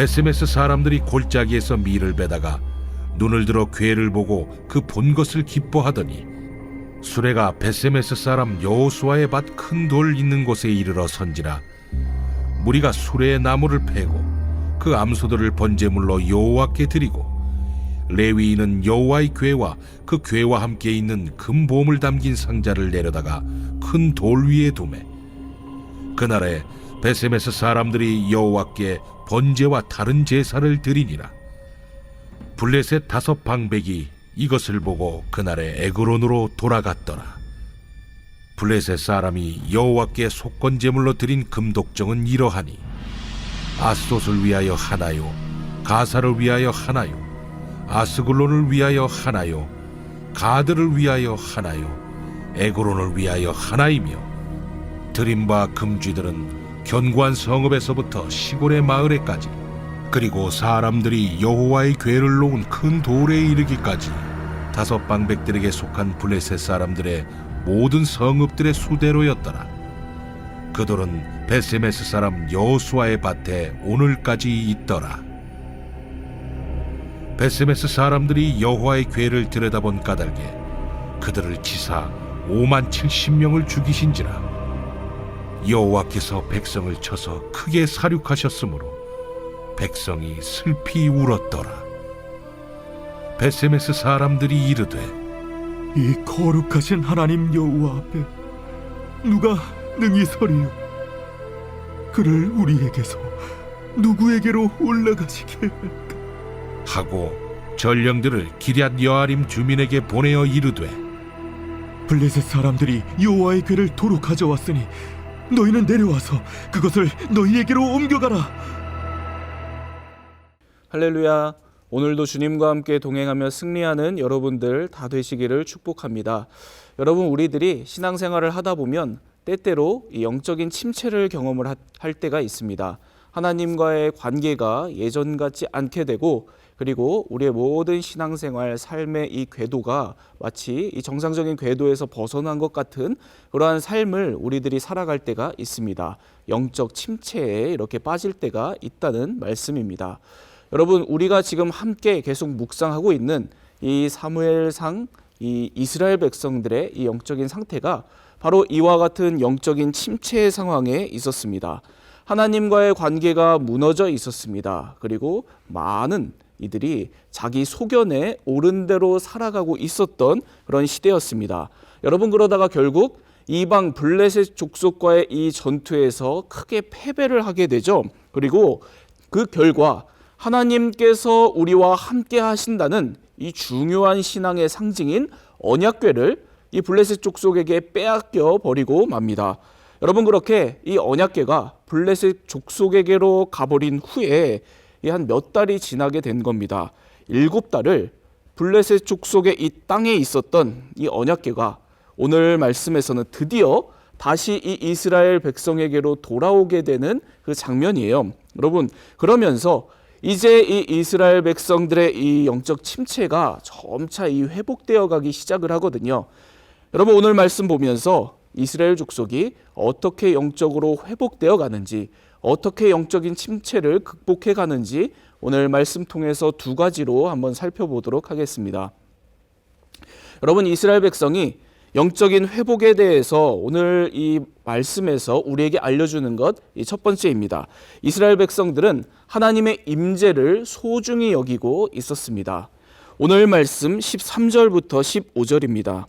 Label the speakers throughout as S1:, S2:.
S1: 베세메스 사람들이 골짜기에서 밀을 베다가 눈을 들어 괴를 보고 그 본 것을 기뻐하더니 수레가 베세메스 사람 여호수아의 밭 큰 돌 있는 곳에 이르러 선지라. 무리가 수레의 나무를 패고 그 암소들을 번제물로 여호와께 드리고 레위인은 여호와의 궤와 그 궤와 함께 있는 금 보물 담긴 상자를 내려다가 큰 돌 위에 두매 그날에 베세메스 사람들이 여호와께 번제와 다른 제사를 드리니라. 블레셋 다섯 방백이 이것을 보고 그날에 에그론으로 돌아갔더라. 블레셋 사람이 여호와께 속건 제물로 드린 금독정은 이러하니 아스돗을 위하여 하나요? 가사를 위하여 하나요? 아스글론을 위하여 하나요? 가드를 위하여 하나요? 에그론을 위하여 하나이며 드린 바 금쥐들은 견고한 성읍에서부터 시골의 마을에까지 그리고 사람들이 여호와의 궤를 놓은 큰 돌에 이르기까지 다섯 방백들에게 속한 블레셋 사람들의 모든 성읍들의 수대로였더라. 그 돌은 베세메스 사람 여호수아의 밭에 오늘까지 있더라. 베세메스 사람들이 여호와의 궤를 들여다본 까닭에 그들을 치사 5만 70명을 죽이신지라. 여호와께서 백성을 쳐서 크게 사륙하셨으므로 백성이 슬피 울었더라. 베세메스 사람들이 이르되
S2: 이 거룩하신 하나님 여호와 앞에 누가 능히 서리요? 그를 우리에게서 누구에게로 올라가시게
S1: 하고 전령들을 기럇 여아림 주민에게 보내어 이르되
S2: 블레셋 사람들이 여호와의 궤를 도로 가져왔으니 너희는 내려와서 그것을 너희에게로 옮겨가라.
S3: 할렐루야. 오늘도 주님과 함께 동행하며 승리하는 여러분들 다 되시기를 축복합니다. 여러분 우리들이 신앙생활을 하다 보면 때때로 이 영적인 침체를 경험을 하- 할 때가 있습니다. 하나님과의 관계가 예전 같지 않게 되고 그리고 우리의 모든 신앙생활 삶의 이 궤도가 마치 이 정상적인 궤도에서 벗어난 것 같은 그러한 삶을 우리들이 살아갈 때가 있습니다. 영적 침체에 이렇게 빠질 때가 있다는 말씀입니다. 여러분 우리가 지금 함께 계속 묵상하고 있는 이 사무엘상 이 이스라엘 백성들의 이 영적인 상태가 바로 이와 같은 영적인 침체 상황에 있었습니다. 하나님과의 관계가 무너져 있었습니다. 그리고 많은 이들이 자기 소견에 옳은 대로 살아가고 있었던 그런 시대였습니다. 여러분 그러다가 결국 이방 블레셋 족속과의 이 전투에서 크게 패배를 하게 되죠. 그리고 그 결과 하나님께서 우리와 함께 하신다는 이 중요한 신앙의 상징인 언약궤를 이 블레셋 족속에게 빼앗겨 버리고 맙니다. 여러분 그렇게 이 언약궤가 블레셋 족속에게로 가버린 후에 한 몇 달이 지나게 된 겁니다. 일곱 달을 블레셋 족속의 이 땅에 있었던 이 언약궤가 오늘 말씀에서는 드디어 다시 이 이스라엘 백성에게로 돌아오게 되는 그 장면이에요. 여러분 그러면서 이제 이 이스라엘 백성들의 이 영적 침체가 점차 이 회복되어 가기 시작을 하거든요. 여러분 오늘 말씀 보면서 이스라엘 족속이 어떻게 영적으로 회복되어 가는지 어떻게 영적인 침체를 극복해 가는지 오늘 말씀 통해서 두 가지로 한번 살펴보도록 하겠습니다. 여러분 이스라엘 백성이 영적인 회복에 대해서 오늘 이 말씀에서 우리에게 알려주는 것이첫 번째입니다. 이스라엘 백성들은 하나님의 임재를 소중히 여기고 있었습니다. 오늘 말씀 13절부터 15절입니다.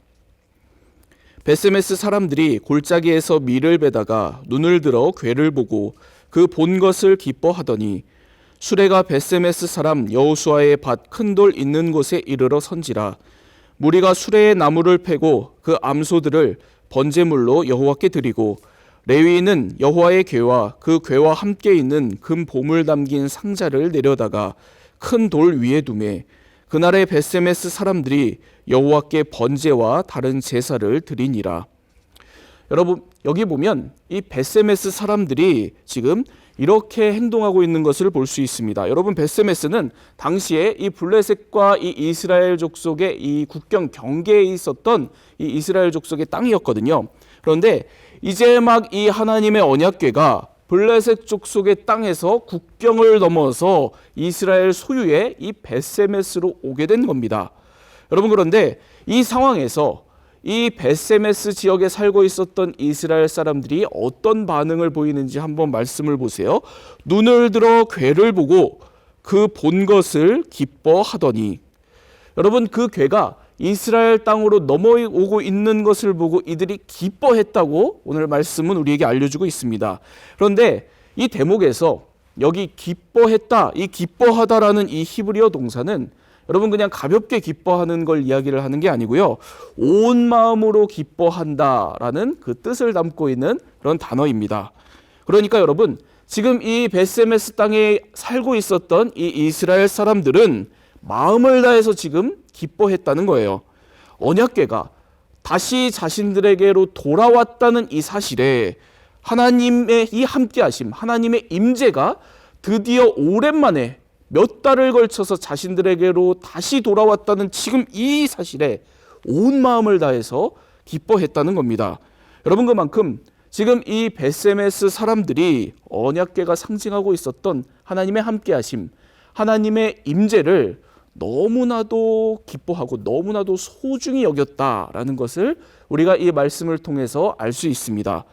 S3: 베세메스 사람들이 골짜기에서 밀을 베다가 눈을 들어 괴를 보고 그 본 것을 기뻐하더니 수레가 베세메스 사람 여호수아의 밭 큰 돌 있는 곳에 이르러 선지라 무리가 수레의 나무를 패고 그 암소들을 번제물로 여호와께 드리고 레위인은 여호와의 궤와 그 궤와 함께 있는 금 보물 담긴 상자를 내려다가 큰 돌 위에 두매 그날의 베세메스 사람들이 여호와께 번제와 다른 제사를 드리니라. 여러분 여기 보면 이 베세메스 사람들이 지금 이렇게 행동하고 있는 것을 볼 수 있습니다. 여러분 베세메스는 당시에 이 블레셋과 이 이스라엘 족속의 이 국경 경계에 있었던 이 이스라엘 족속의 땅이었거든요. 그런데 이제 막 이 하나님의 언약궤가 블레셋 족속의 땅에서 국경을 넘어서 이스라엘 소유의 이 베세메스로 오게 된 겁니다. 여러분 그런데 이 상황에서 이 베세메스 지역에 살고 있었던 이스라엘 사람들이 어떤 반응을 보이는지 한번 말씀을 보세요. 눈을 들어 괴를 보고 그 본 것을 기뻐하더니 여러분 그 괴가 이스라엘 땅으로 넘어오고 있는 것을 보고 이들이 기뻐했다고 오늘 말씀은 우리에게 알려주고 있습니다. 그런데 이 대목에서 여기 기뻐했다, 이 기뻐하다라는 이 히브리어 동사는 여러분 그냥 가볍게 기뻐하는 걸 이야기를 하는 게 아니고요. 온 마음으로 기뻐한다라는 그 뜻을 담고 있는 그런 단어입니다. 그러니까 여러분 지금 이 베세메스 땅에 살고 있었던 이 이스라엘 사람들은 마음을 다해서 지금 기뻐했다는 거예요. 언약궤가 다시 자신들에게로 돌아왔다는 이 사실에 하나님의 이 함께하심, 하나님의 임재가 드디어 오랜만에 몇 달을 걸쳐서 자신들에게로 다시 돌아왔다는 지금 이 사실에 온 마음을 다해서 기뻐했다는 겁니다. 여러분 그만큼 지금 이 베세메스 사람들이 언약궤가 상징하고 있었던 하나님의 함께하심, 하나님의 임재를 너무나도 기뻐하고 너무나도 소중히 여겼다라는 것을 우리가 이 말씀을 통해서 알 수 있습니다.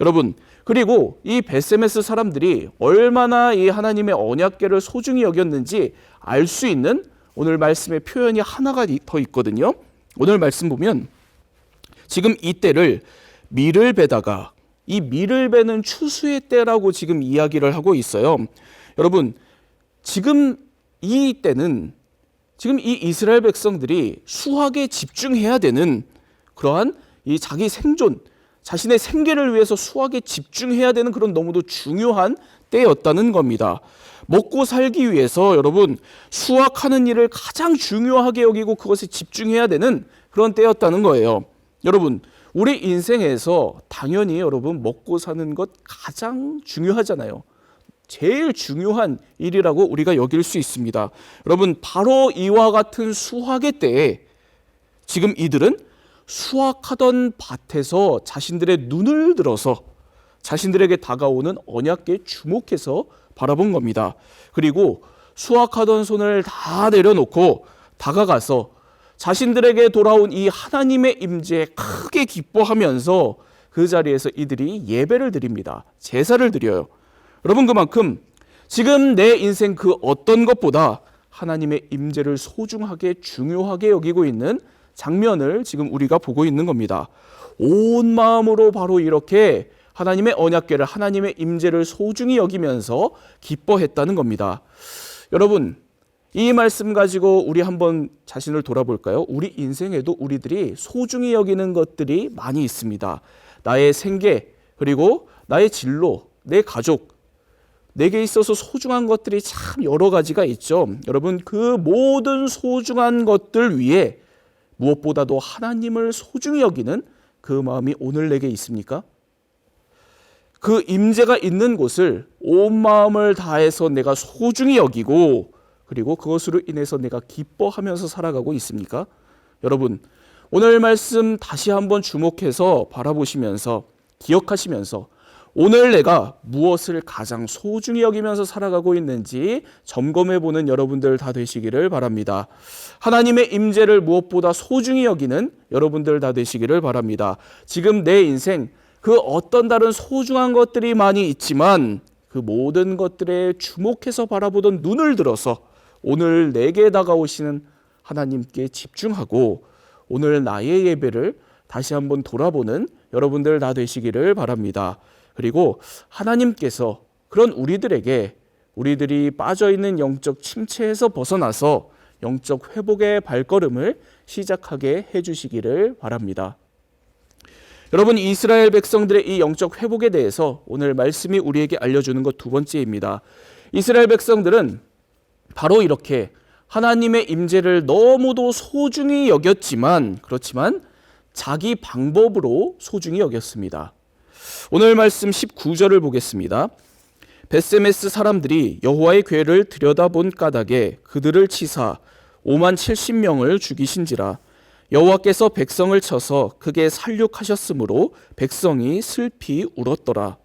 S3: 여러분, 그리고 이 베세메스 사람들이 얼마나 이 하나님의 언약궤를 소중히 여겼는지 알 수 있는 오늘 말씀의 표현이 하나가 더 있거든요. 오늘 말씀 보면 지금 이 때를 밀을 베다가 이 밀을 베는 추수의 때라고 지금 이야기를 하고 있어요. 여러분, 지금 이 때는 지금 이 이스라엘 백성들이 수학에 집중해야 되는 그러한 이 자기 생존, 자신의 생계를 위해서 수학에 집중해야 되는 그런 너무도 중요한 때였다는 겁니다. 먹고 살기 위해서 여러분 수학하는 일을 가장 중요하게 여기고 그것에 집중해야 되는 그런 때였다는 거예요. 여러분, 우리 인생에서 당연히 여러분 먹고 사는 것 가장 중요하잖아요. 제일 중요한 일이라고 우리가 여길 수 있습니다. 여러분, 바로 이와 같은 수학의 때에 지금 이들은 수확하던 밭에서 자신들의 눈을 들어서 자신들에게 다가오는 언약궤에 주목해서 바라본 겁니다. 그리고 수확하던 손을 다 내려놓고 다가가서 자신들에게 돌아온 이 하나님의 임재에 크게 기뻐하면서 그 자리에서 이들이 예배를 드립니다. 제사를 드려요. 여러분 그만큼 지금 내 인생 그 어떤 것보다 하나님의 임재를 소중하게 중요하게 여기고 있는 장면을 지금 우리가 보고 있는 겁니다. 온 마음으로 바로 이렇게 하나님의 언약궤를 하나님의 임재를 소중히 여기면서 기뻐했다는 겁니다. 여러분 이 말씀 가지고 우리 한번 자신을 돌아볼까요? 우리 인생에도 우리들이 소중히 여기는 것들이 많이 있습니다. 나의 생계 그리고 나의 진로, 내 가족, 내게 있어서 소중한 것들이 참 여러 가지가 있죠. 여러분 그 모든 소중한 것들 위에 무엇보다도 하나님을 소중히 여기는 그 마음이 오늘 내게 있습니까? 그 임재가 있는 곳을 온 마음을 다해서 내가 소중히 여기고 그리고 그것으로 인해서 내가 기뻐하면서 살아가고 있습니까? 여러분, 오늘 말씀 다시 한번 주목해서 바라보시면서 기억하시면서 오늘 내가 무엇을 가장 소중히 여기면서 살아가고 있는지 점검해 보는 여러분들 다 되시기를 바랍니다. 하나님의 임재를 무엇보다 소중히 여기는 여러분들 다 되시기를 바랍니다. 지금 내 인생 그 어떤 다른 소중한 것들이 많이 있지만 그 모든 것들에 주목해서 바라보던 눈을 들어서 오늘 내게 다가오시는 하나님께 집중하고 오늘 나의 예배를 다시 한번 돌아보는 여러분들 다 되시기를 바랍니다. 그리고 하나님께서 그런 우리들에게 우리들이 빠져 있는 영적 침체에서 벗어나서 영적 회복의 발걸음을 시작하게 해 주시기를 바랍니다. 여러분 이스라엘 백성들의 이 영적 회복에 대해서 오늘 말씀이 우리에게 알려주는 것 두 번째입니다. 이스라엘 백성들은 바로 이렇게 하나님의 임재를 너무도 소중히 여겼지만 그렇지만 자기 방법으로 소중히 여겼습니다. 오늘 말씀 19절을 보겠습니다. 베세메스 사람들이 여호와의 궤를 들여다본 까닭에 그들을 치사 5만 70명을 죽이신지라 여호와께서 백성을 쳐서 크게 살육하셨으므로 백성이 슬피 울었더라.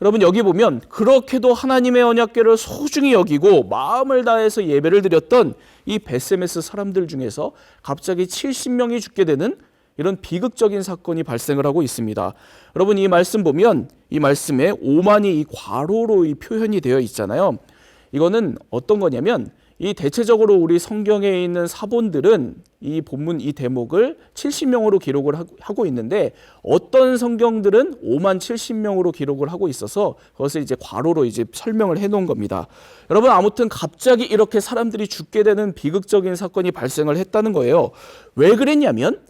S3: 여러분 여기 보면 그렇게도 하나님의 언약궤를 소중히 여기고 마음을 다해서 예배를 드렸던 이 베세메스 사람들 중에서 갑자기 70명이 죽게 되는 이런 비극적인 사건이 발생을 하고 있습니다. 여러분 이 말씀 보면 이 말씀에 오만이 이 과로로 이 표현이 되어 있잖아요. 이거는 어떤 거냐면 이 대체적으로 우리 성경에 있는 사본들은 이 본문 이 대목을 70명으로 기록을 하고 있는데 어떤 성경들은 5만 70명으로 기록을 하고 있어서 그것을 이제 괄호로 이제 설명을 해 놓은 겁니다. 여러분 아무튼 갑자기 이렇게 사람들이 죽게 되는 비극적인 사건이 발생을 했다는 거예요. 왜 그랬냐면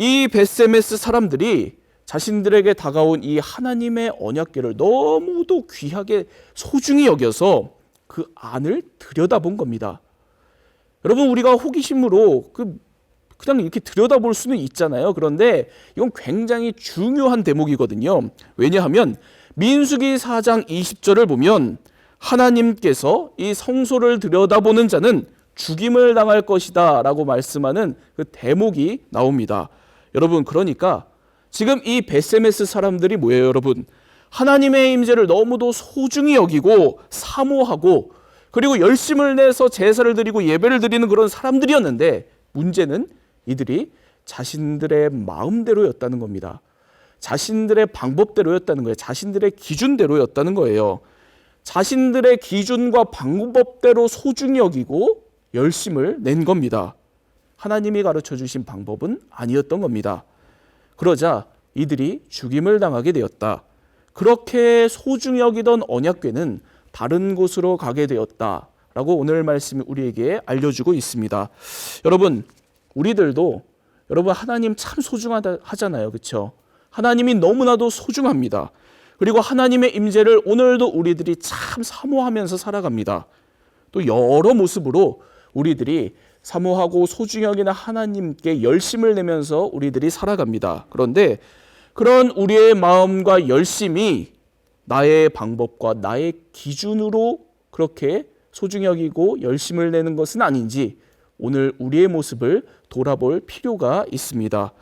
S3: 이 베세메스 사람들이 자신들에게 다가온 이 하나님의 언약궤를 너무도 귀하게 소중히 여겨서 그 안을 들여다본 겁니다. 여러분 우리가 호기심으로 그 그냥 이렇게 들여다볼 수는 있잖아요. 그런데 이건 굉장히 중요한 대목이거든요. 왜냐하면 민수기 4장 20절을 보면 하나님께서 이 성소를 들여다보는 자는 죽임을 당할 것이다 라고 말씀하는 그 대목이 나옵니다. 여러분 그러니까 지금 이 베세메스 사람들이 뭐예요, 여러분? 하나님의 임재를 너무도 소중히 여기고 사모하고 그리고 열심을 내서 제사를 드리고 예배를 드리는 그런 사람들이었는데 문제는 이들이 자신들의 마음대로였다는 겁니다. 자신들의 방법대로였다는 거예요. 자신들의 기준대로였다는 거예요. 자신들의 기준과 방법대로 소중히 여기고 열심을 낸 겁니다. 하나님이 가르쳐 주신 방법은 아니었던 겁니다. 그러자 이들이 죽임을 당하게 되었다. 그렇게 소중히 여기던 언약궤는 다른 곳으로 가게 되었다 라고 오늘 말씀이 우리에게 알려주고 있습니다. 여러분, 우리들도 여러분 하나님 참 소중하다 하잖아요. 그렇죠? 하나님이 너무나도 소중합니다. 그리고 하나님의 임재를 오늘도 우리들이 참 사모하면서 살아갑니다. 또 여러 모습으로 우리들이 사모하고 소중히 여기는 하나님께 열심을 내면서 우리들이 살아갑니다. 그런데 그런 우리의 마음과 열심이 나의 방법과 나의 기준으로 그렇게 소중히 여기고 열심을 내는 것은 아닌지 오늘 우리의 모습을 돌아볼 필요가 있습니다.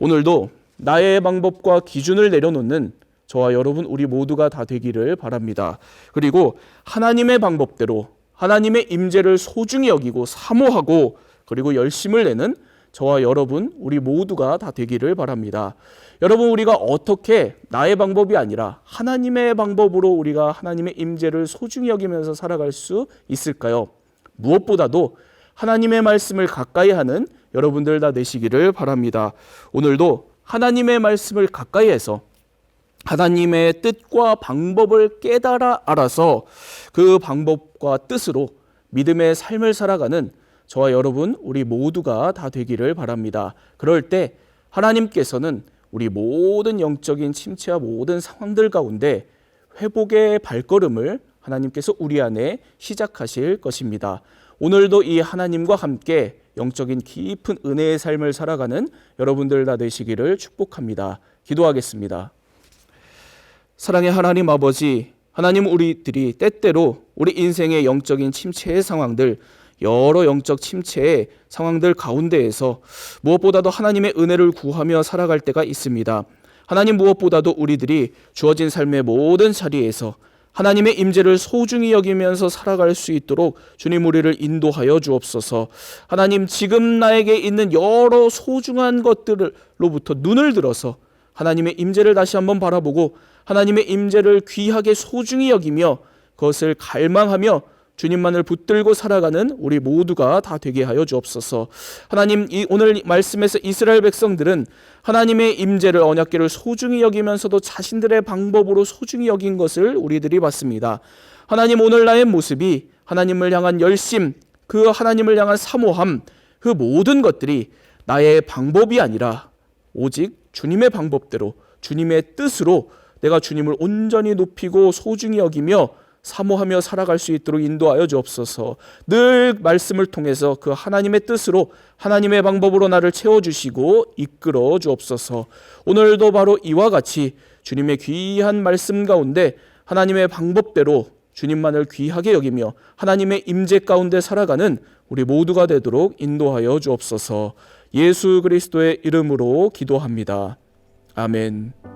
S3: 오늘도 나의 방법과 기준을 내려놓는 저와 여러분 우리 모두가 다 되기를 바랍니다. 그리고 하나님의 방법대로 하나님의 임재를 소중히 여기고 사모하고 그리고 열심을 내는 저와 여러분 우리 모두가 다 되기를 바랍니다. 여러분 우리가 어떻게 나의 방법이 아니라 하나님의 방법으로 우리가 하나님의 임재를 소중히 여기면서 살아갈 수 있을까요? 무엇보다도 하나님의 말씀을 가까이 하는 여러분들 다 되시기를 바랍니다. 오늘도 하나님의 말씀을 가까이 해서 하나님의 뜻과 방법을 깨달아 알아서 그 방법과 뜻으로 믿음의 삶을 살아가는 저와 여러분 우리 모두가 다 되기를 바랍니다. 그럴 때 하나님께서는 우리 모든 영적인 침체와 모든 상황들 가운데 회복의 발걸음을 하나님께서 우리 안에 시작하실 것입니다. 오늘도 이 하나님과 함께 영적인 깊은 은혜의 삶을 살아가는 여러분들 다 되시기를 축복합니다. 기도하겠습니다. 사랑의 하나님 아버지, 하나님 우리들이 때때로 우리 인생의 영적인 침체의 상황들, 여러 영적 침체의 상황들 가운데에서 무엇보다도 하나님의 은혜를 구하며 살아갈 때가 있습니다. 하나님 무엇보다도 우리들이 주어진 삶의 모든 자리에서 하나님의 임재를 소중히 여기면서 살아갈 수 있도록 주님 우리를 인도하여 주옵소서. 하나님 지금 나에게 있는 여러 소중한 것들로부터 눈을 들어서 하나님의 임재를 다시 한번 바라보고 하나님의 임재를 귀하게 소중히 여기며 그것을 갈망하며 주님만을 붙들고 살아가는 우리 모두가 다 되게 하여 주옵소서. 하나님 이 오늘 말씀에서 이스라엘 백성들은 하나님의 임재를 언약궤를 소중히 여기면서도 자신들의 방법으로 소중히 여긴 것을 우리들이 봤습니다. 하나님 오늘 나의 모습이 하나님을 향한 열심, 그 하나님을 향한 사모함, 그 모든 것들이 나의 방법이 아니라 오직 주님의 방법대로 주님의 뜻으로 내가 주님을 온전히 높이고 소중히 여기며 사모하며 살아갈 수 있도록 인도하여 주옵소서. 늘 말씀을 통해서 그 하나님의 뜻으로 하나님의 방법으로 나를 채워 주시고 이끌어 주옵소서. 오늘도 바로 이와 같이 주님의 귀한 말씀 가운데 하나님의 방법대로 주님만을 귀하게 여기며 하나님의 임재 가운데 살아가는 우리 모두가 되도록 인도하여 주옵소서. 예수 그리스도의 이름으로 기도합니다. 아멘.